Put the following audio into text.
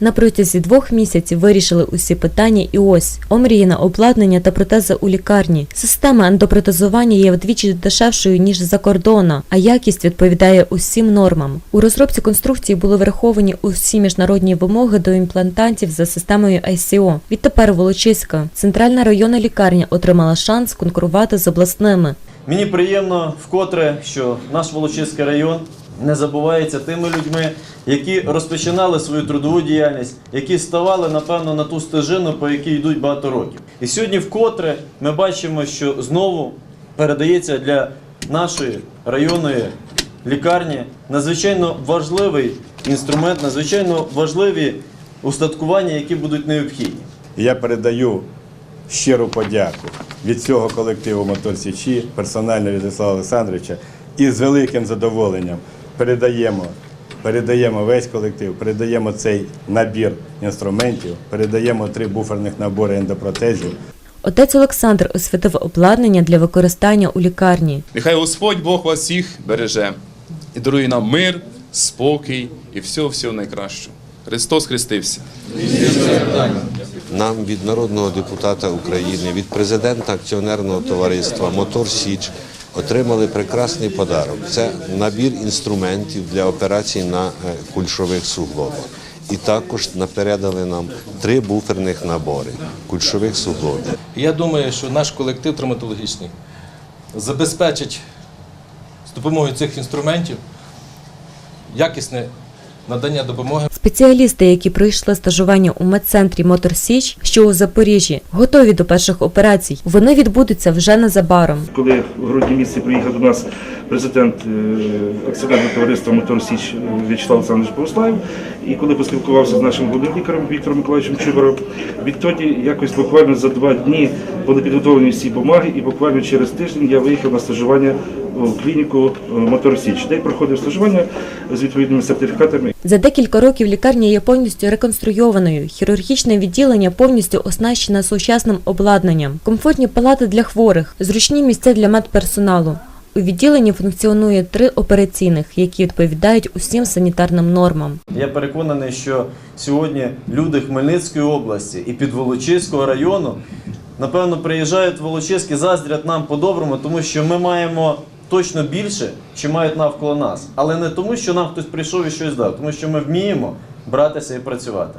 На протязі двох місяців вирішили усі питання і ось омріяне обладнання та протези у лікарні. Система ендопротезування є вдвічі дешевшою ніж за кордона, а якість відповідає усім нормам. У розробці конструкції були враховані усі міжнародні вимоги до імплантантів за системою ICO. Відтепер Волочиська центральна районна лікарня отримала шанс конкурувати з обласними. Мені приємно вкотре, що наш Волочиський район не забувається тими людьми, які розпочинали свою трудову діяльність, які ставали, напевно, на ту стежину, по якій йдуть багато років. І сьогодні вкотре ми бачимо, що знову передається для нашої районної лікарні надзвичайно важливий інструмент, надзвичайно важливі устаткування, які будуть необхідні. Я передаю щиру подяку від цього колективу Мотор Січі, персонально від Владислава Олександровича, і з великим задоволенням передаємо, передаємо весь колектив, передаємо цей набір інструментів, передаємо три буферних набори ендопротезів. Отець Олександр освятив обладнання для використання у лікарні. Нехай Господь Бог вас всіх береже і дарує нам мир, спокій і всього всього найкращого. Христос хрестився. Нам від народного депутата України, від президента акціонерного товариства Мотор Січ отримали прекрасний подарок. Це набір інструментів для операцій на е, кульшових суглобах. І також напередали нам три буферних набори кульшових суглобів. Я думаю, що наш колектив травматологічний забезпечить з допомогою цих інструментів якісне надання допомоги Спеціалісти, які пройшли стажування у медцентрі Мотор Січ, що у Запоріжжі, готові до перших операцій. Вони відбудуться вже незабаром. Коли в грудні місяці приїхав до нас президент е, акціонерного товариства Мотор Січ е, В'ячеслав Олександрович Богуслаєв, і коли поспілкувався з нашим головним лікарем Віктором Миколаївичем Чубаром, відтоді якось буквально за два дні були підготовлені всі бумаги, і буквально через тиждень я виїхав на стажування у клініку е, Мотор Січ, де проходив стажування з відповідними сертифікатами. За декілька років лікарня є повністю реконструйованою. Хірургічне відділення повністю оснащене сучасним обладнанням, комфортні палати для хворих, зручні місця для медперсоналу. У відділенні функціонує три операційних, які відповідають усім санітарним нормам. Я переконаний, що сьогодні люди Хмельницької області і Підволочиського району напевно приїжджають в Волочиськ і заздрять нам по-доброму, тому що ми маємо точно більше, чи мають навколо нас. Але не тому, що нам хтось прийшов і щось дав, тому що ми вміємо братися і працювати.